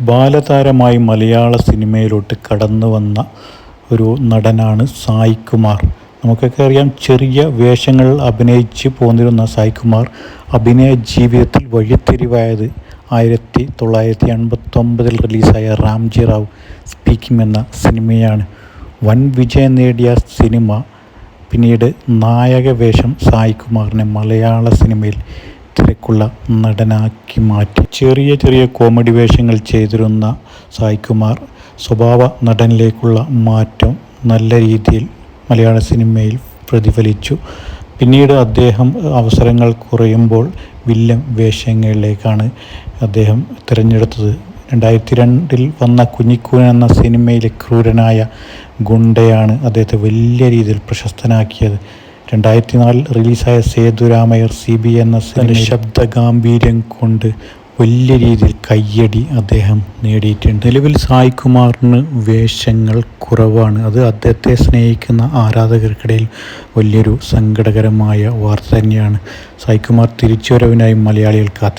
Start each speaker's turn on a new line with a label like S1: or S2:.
S1: ബാലതാരമായി മലയാള സിനിമയിലോട്ട് കടന്നു വന്ന ഒരു നടനാണ് സായ് കുമാർ നമുക്കൊക്കെ അറിയാം ചെറിയ വേഷങ്ങൾ അഭിനയിച്ച് പോന്നിരുന്ന സായികുമാർ അഭിനയ ജീവിതത്തിൽ വഴിത്തിരിവായത് ആയിരത്തി തൊള്ളായിരത്തി എൺപത്തൊമ്പതിൽ റിലീസായ റാംജി റാവു സ്പീക്കിംഗ് എന്ന സിനിമയാണ്. വൻ വിജയം നേടിയ സിനിമ പിന്നീട് നായക വേഷം സായികുമാറിനെ മലയാള സിനിമയിൽ തിരക്കുള്ള നടനാക്കി മാറ്റി ചെറിയ ചെറിയ കോമഡി വേഷങ്ങൾ ചെയ്തിരുന്ന സായികുമാർ സ്വഭാവ നടനിലേക്കുള്ള മാറ്റം നല്ല രീതിയിൽ മലയാള സിനിമയിൽ പ്രതിഫലിച്ചു. പിന്നീട് അദ്ദേഹം അവസരങ്ങൾ കുറയുമ്പോൾ വില്ലൻ വേഷങ്ങളിലേക്കാണ് അദ്ദേഹം തിരഞ്ഞെടുത്തത്. രണ്ടായിരത്തി രണ്ടിൽ വന്ന കുഞ്ഞിക്കൂൻ എന്ന സിനിമയിലെ ക്രൂരനായ ഗുണ്ടയാണ് അദ്ദേഹത്തെ വലിയ രീതിയിൽ പ്രശസ്തനാക്കിയത്. രണ്ടായിരത്തി നാലിൽ റിലീസായ സേതുരാമയർ സി ബി എന്ന ശബ്ദ ഗാംഭീര്യം കൊണ്ട് വലിയ രീതിയിൽ കയ്യടി അദ്ദേഹം നേടിയിട്ടുണ്ട്. നിലവിൽ സായികുമാറിന് വേഷങ്ങൾ കുറവാണ്. അത് അദ്ദേഹത്തെ സ്നേഹിക്കുന്ന ആരാധകർക്കിടയിൽ വലിയൊരു സങ്കടകരമായ വാർത്ത തന്നെയാണ്. സായികുമാർ തിരിച്ചുവരവിനായി മലയാളികൾ കാത്തി